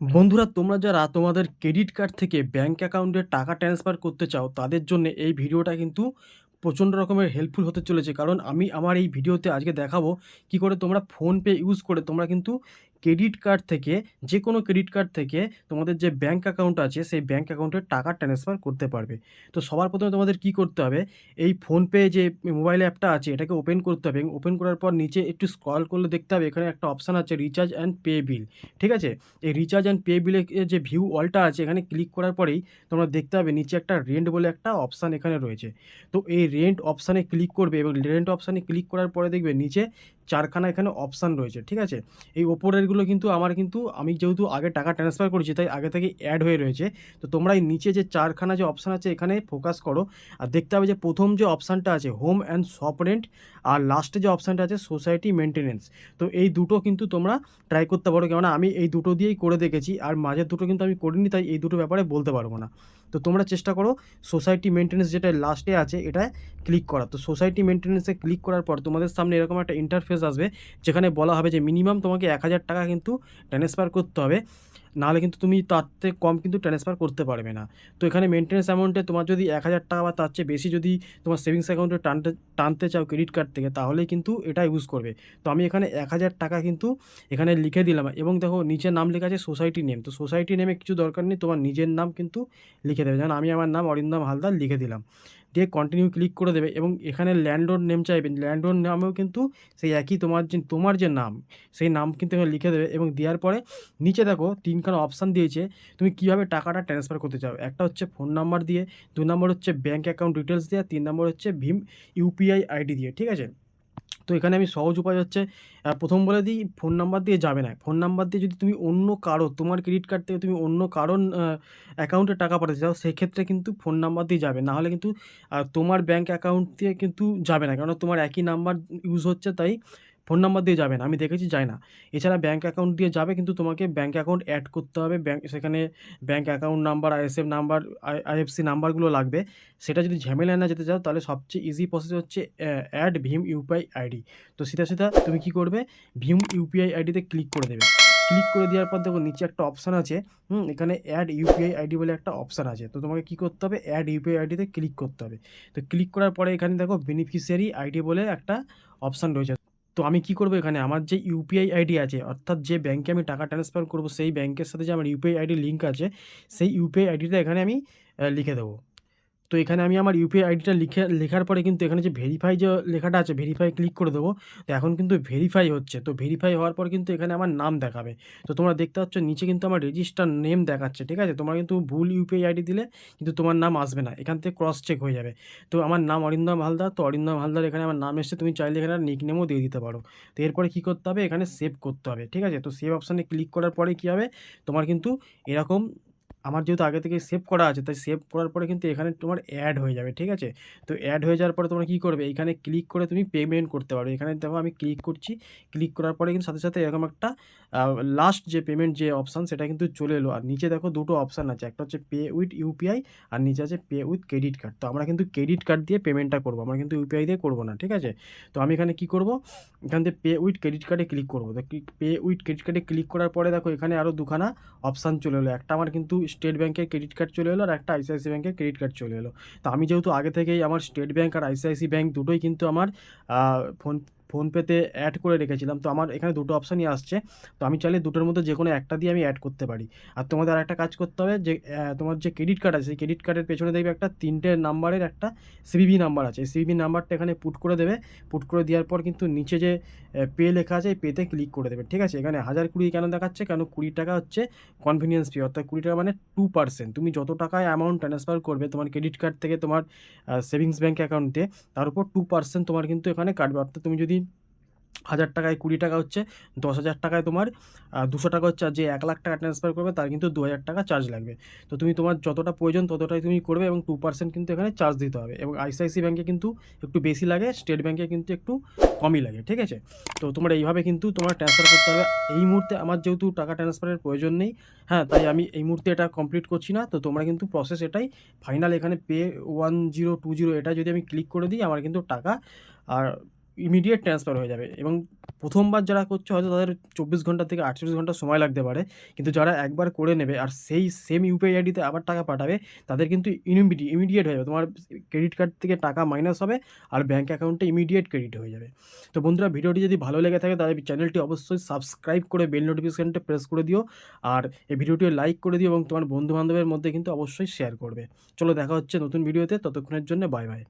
বন্ধুরা, তোমরা যারা তোমাদের ক্রেডিট কার্ড থেকে ব্যাঙ্ক অ্যাকাউন্টে টাকা ট্রান্সফার করতে চাও, তাদের জন্য এই ভিডিওটা কিন্তু প্রচণ্ড রকমের হেল্পফুল হতে চলেছে। কারণ আমি আমার এই ভিডিওতে আজকে দেখাবো কি করে তোমরা ফোনপে ইউজ করে তোমরা কিন্তু ক্রেডিট কার্ড থেকে যে কোনো ক্রেডিট কার্ড থেকে তোমাদের যে ব্যাঙ্ক অ্যাকাউন্ট আছে, সেই ব্যাঙ্ক অ্যাকাউন্টে টাকা ট্রান্সফার করতে পারবে। তো সবার প্রথমে তোমাদের কি করতে হবে, এই ফোনপে যে মোবাইল অ্যাপটা আছে, এটাকে ওপেন করতে হবে। ওপেন করার পর নিচে একটু স্ক্রল করলে দেখতে হবে, এখানে একটা অপশান আছে রিচার্জ অ্যান্ড পে বিল। ঠিক আছে? এই রিচার্জ অ্যান্ড পে বিলে যে ভিউ অলটা আছে, এখানে ক্লিক করার পরেই তোমরা দেখতে হবে নিচে একটা রেন্ট বলে একটা অপশান এখানে রয়েছে। তো এই রেন্ট অপশানে ক্লিক করবে এবং রেন্ট অপশানে ক্লিক করার পরে দেখবে নিচে চারখানা এখানে অপশান রয়েছে। ঠিক আছে? এই ওপরেরগুলো কিন্তু আমার কিন্তু, আমি যেহেতু আগে টাকা ট্রান্সফার করেছি, তাই আগে থেকে অ্যাড হয়ে রয়েছে। তো তোমরা এই নিচে যে চারখানা যে অপশান আছে, এখানে ফোকাস করো। আর দেখতে হবে যে প্রথম যে অপশানটা আছে হোম অ্যান্ড শপ রেন্ট আর লাস্টে যে অপশানটা আছে সোসাইটি মেনটেনেন্স তো এই দুটো কিন্তু তোমরা ট্রাই করতে পারো। কেননা আমি এই দুটো দিয়েই করে দেখেছি, আর মাঝের দুটো কিন্তু আমি করিনি, তাই এই দুটো ব্যাপারে বলতে পারব না। তো তোমরা চেষ্টা করো সোসাইটি মেনটেনেন্স যেটা লাস্টে আছে, এটা ক্লিক করা তো সোসাইটি মেনটেনেন্সে ক্লিক করার পর তোমাদের সামনে এরকম একটা ইন্টারফেস আসবে, যেখানে বলা হবে যে মিনিমাম তোমাকে এক হাজার টাকা কিন্তু ট্রান্সফার করতে হবে। নাহলে কিন্তু তুমি তার থেকে কম কিন্তু ট্রান্সফার করতে পারবে না। তো এখানে মেনটেন্স অ্যামাউন্টে তোমার যদি এক হাজার টাকা বা তার চেয়ে বেশি যদি তোমার সেভিংস অ্যাকাউন্টে টানতে টানতে চাও ক্রেডিট কার্ড থেকে, তাহলেই কিন্তু এটা ইউজ করবে। তো আমি এখানে এক হাজার টাকা কিন্তু এখানে লিখে দিলাম এবং দেখো নিচের নাম লেখা আছে সোসাইটি নেম তো সোসাইটি নেমে কিছু দরকার নেই, তোমার নিজের নাম কিন্তু লিখে দেবে। যেমন আমি আমার নাম অরিন্দম হালদার লিখে দিলাম। দিয়ে কন্টিনিউ ক্লিক করে দেবে এবং এখানে ল্যান্ডলোড নেম চাইবেন ল্যান্ডলোড নামেও কিন্তু সেই একই তোমার যে তোমার যে নাম, সেই নাম কিন্তু এখানে লিখে দেবে এবং দেওয়ার পরে নিচে দেখো তিনখানা অপশান দিয়েছে, তুমি কীভাবে টাকাটা ট্রান্সফার করতে চাও? একটা হচ্ছে ফোন নাম্বার দিয়ে, দু নম্বর হচ্ছে ব্যাঙ্ক অ্যাকাউন্ট ডিটেলস দিয়ে তিন নম্বর হচ্ছে ভীম ইউপিআই আইডি দিয়ে, ঠিক আছে? তো এখানে আমি সহজ উপায় হচ্ছে প্রথম বলে দিই ফোন নাম্বার দিয়ে যাবে না। ফোন নাম্বার দিয়ে যদি তুমি অন্য কারও, তোমার ক্রেডিট কার্ড থেকে তুমি অন্য কারোর অ্যাকাউন্টে টাকা পাঠাতে চাও, সেক্ষেত্রে কিন্তু ফোন নাম্বার দিয়ে যাবে। নাহলে কিন্তু তোমার ব্যাঙ্ক অ্যাকাউন্ট দিয়ে কিন্তু যাবে না কারণ তোমার একই নাম্বার ইউজ হচ্ছে, তাই ফোন নাম্বার দিয়ে যাবে না আমি দেখেছি যায় না। এছাড়া ব্যাঙ্ক অ্যাকাউন্ট দিয়ে যাবে, কিন্তু তোমাকে ব্যাঙ্ক অ্যাকাউন্ট অ্যাড করতে হবে। ব্যাঙ্ক সেখানে bank account number ISF number IFC নাম্বারগুলো লাগবে। সেটা যদি ঝামেলা না যেতে চাও, তাহলে সবচেয়ে ইজি প্রসেস হচ্ছে অ্যাড ভীম ইউপিআই আইডি তো সিধা সিধা তুমি কি করবে? ভীম ইউপিআই আইডিতে ক্লিক করে দেবে। ক্লিক করে দেওয়ার পর দেখো নিচে একটা অপশান আছে, হুম, এখানে অ্যাড ইউপিআই আইডি বলে একটা অপশান আছে। তো তোমাকে কী করতে হবে? অ্যাড ইউপিআই আইডিতে ক্লিক করতে হবে। তো ক্লিক করার পরে এখানে দেখো বেনিফিশিয়ারি আইডি বলে একটা অপশান রয়েছে। তো আমি কি করব এখানে? আমার যে ইউপিআই আইডি আছে, অর্থাৎ যে ব্যাংকে আমি টাকা ট্রান্সফার করব, সেই ব্যাংকের সাথে যে আমার ইউপিআই আইডি লিঙ্ক আছে, সেই ইউপিআই আইডিটা এখানে আমি লিখে দেবো। তো এখানে আমি আমার ইউপিআই আইডিটা লিখে, লেখার পরে কিন্তু এখানে যে ভেরিফাই যে লেখাটা আছে ভেরিফাই ক্লিক করে দেবো, তো এখন কিন্তু ভেরিফাই হচ্ছে। তো ভেরিফাই হওয়ার পর কিন্তু এখানে আমার নাম দেখাবে। তো তোমরা দেখতে পাচ্ছ, নিচে কিন্তু আমার রেজিস্টার নেম দেখাচ্ছে, ঠিক আছে? তোমরা কিন্তু ভুল ইউপিআই আইডি দিলে কিন্তু তোমার নাম আসবে না। এখান থেকে ক্রস চেক হয়ে যাবে। তো আমার নাম অরিন্দম হালদার, তো অরিন্দম হালদার এখানে আমার নাম এসে তুমি চাইলে এখানে নিক নেমও দিয়ে দিতে পারো। তো এরপরে কী করতে হবে? এখানে সেভ করতে হবে, ঠিক আছে? তো সেভ অপশানে ক্লিক করার পরে কী হবে? তোমার কিন্তু এরকম আমার যেহেতু আগে থেকে সেভ করা আছে, তাই সেভ করার পরে কিন্তু এখানে তোমার অ্যাড হয়ে যাবে, ঠিক আছে? তো অ্যাড হয়ে যাওয়ার পরে তোমার কী করবে? এখানে ক্লিক করে তুমি পেমেন্ট করতে পারো এখানে দেখো আমি ক্লিক করছি। ক্লিক করার পরে কিন্তু সাথে সাথে এরকম একটা লাস্ট যে পেমেন্ট যে অপশান সেটা কিন্তু চলে এলো। আর নিচে দেখো দুটো অপশান আছে। একটা হচ্ছে পে উইথ ইউপিআই আর নিচে আছে পে উইথ ক্রেডিট কার্ড তো আমরা কিন্তু ক্রেডিট কার্ড দিয়ে পেমেন্টটা করব। আমরা কিন্তু ইউপিআই দিয়ে করব না, ঠিক আছে? তো আমি এখানে কী করব? এখান থেকে পে উইথ ক্রেডিট কার্ডে ক্লিক করব। তো পে উইথ ক্রেডিট কার্ডে ক্লিক করার পরে দেখো এখানে আরও দুখানা অপশান চলে এলো। একটা আমার কিন্তু স্টেট ব্যাংকের ক্রেডিট কার্ড চলে এলো আর একটা আইসিআইসি ব্যাংকের ক্রেডিট কার্ড চলে এলো। তো আমি যেহেতু আগে থেকেই আমার স্টেট ব্যাংক আর আইসিআইসি ব্যাংক দুটোই কিন্তু আমার ফোন ফোনপেতে অ্যাড করে রেখেছিলাম। তো আমার এখানে দুটো অপশানই আসছে। তো আমি চাইলে দুটোর মধ্যে যে কোনো একটা দিয়ে আমি অ্যাড করতে পারি। আর তোমাদের আর একটা কাজ করতে হবে যে তোমার যে ক্রেডিট কার্ড আছে, সেই ক্রেডিট কার্ডের পেছনে দেখবে একটা তিনটে নাম্বারের একটা সিবিবি নাম্বার আছে। সিবিবি নাম্বারটা এখানে পুট করে দেবে। পুট করে দেওয়ার পর কিন্তু নিচে যে পে লেখা আছে পেতে ক্লিক করে দেবে। ঠিক আছে? এখানে হাজার কুড়ি কেন দেখাচ্ছে? কেন কুড়ি টাকা হচ্ছে কনভিনিয়েন্স ফি অর্থাৎ কুড়ি টাকা মানে টু পার্সেন্ট তুমি যত টাকায় অ্যামাউন্ট ট্রান্সফার করবে, তোমার ক্রেডিট কার্ড থেকে তোমার সেভিংস ব্যাঙ্ক অ্যাকাউন্টে তার উপর টু পার্সেন্ট তোমার কিন্তু এখানে কাটবে। অর্থাৎ তুমি যদি হাজার টাকায়, কুড়ি টাকা হচ্ছে, দশ হাজার টাকায় তোমার দুশো টাকা হচ্ছে, আর যে এক লাখ টাকা ট্রান্সফার করবে, তার কিন্তু দু হাজার টাকা চার্জ লাগবে। তো তুমি তোমার যতটা প্রয়োজন ততটাই তুমি করবে এবং টু পার্সেন্ট কিন্তু এখানে চার্জ দিতে হবে। এবং আইসিআইসি ব্যাঙ্কে কিন্তু একটু বেশি লাগে স্টেট ব্যাঙ্কে কিন্তু একটু কমই লাগে, ঠিক আছে? তো তোমরা এইভাবে কিন্তু তোমার ট্রান্সফার করতে হবে এই মুহূর্তে আমার যেহেতু টাকা ট্রান্সফারের প্রয়োজন নেই হ্যাঁ তাই আমি এই মুহূর্তে এটা কমপ্লিট করছি না। তো তোমরা কিন্তু প্রসেস এটাই ফাইনাল এখানে pay one zero two zero এটা যদি আমি ক্লিক করে দিই, আমার কিন্তু টাকা আর ইমিডিয়েট ট্রান্সফার হয়ে যাবে। এবং প্রথমবার যারা করছে, হয়তো তাদের চব্বিশ ঘণ্টা থেকে আটচল্লিশ ঘণ্টা সময় লাগতে পারে। কিন্তু যারা একবার করে নেবে আর সেই সেম ইউপিআই আইডিতে আবার টাকা পাঠাবে, তাদের কিন্তু ইমিডিয়েট ইমিডিয়েট হয়ে যাবে। তোমার ক্রেডিট কার্ড থেকে টাকা মাইনাস হবে আর ব্যাঙ্ক অ্যাকাউন্টে ইমিডিয়েট ক্রেডিট হয়ে যাবে। তো বন্ধুরা, ভিডিওটি যদি ভালো লেগে থাকে, তাহলে চ্যানেলটি অবশ্যই সাবস্ক্রাইব করে বেল নোটিফিকেশানটা প্রেস করে দিও। আর এই ভিডিওটি লাইক করে দিও এবং তোমার বন্ধু বান্ধবের মধ্যে কিন্তু অবশ্যই শেয়ার করবে। চলো, দেখা হচ্ছে নতুন ভিডিওতে ততক্ষণের জন্য বাই বাই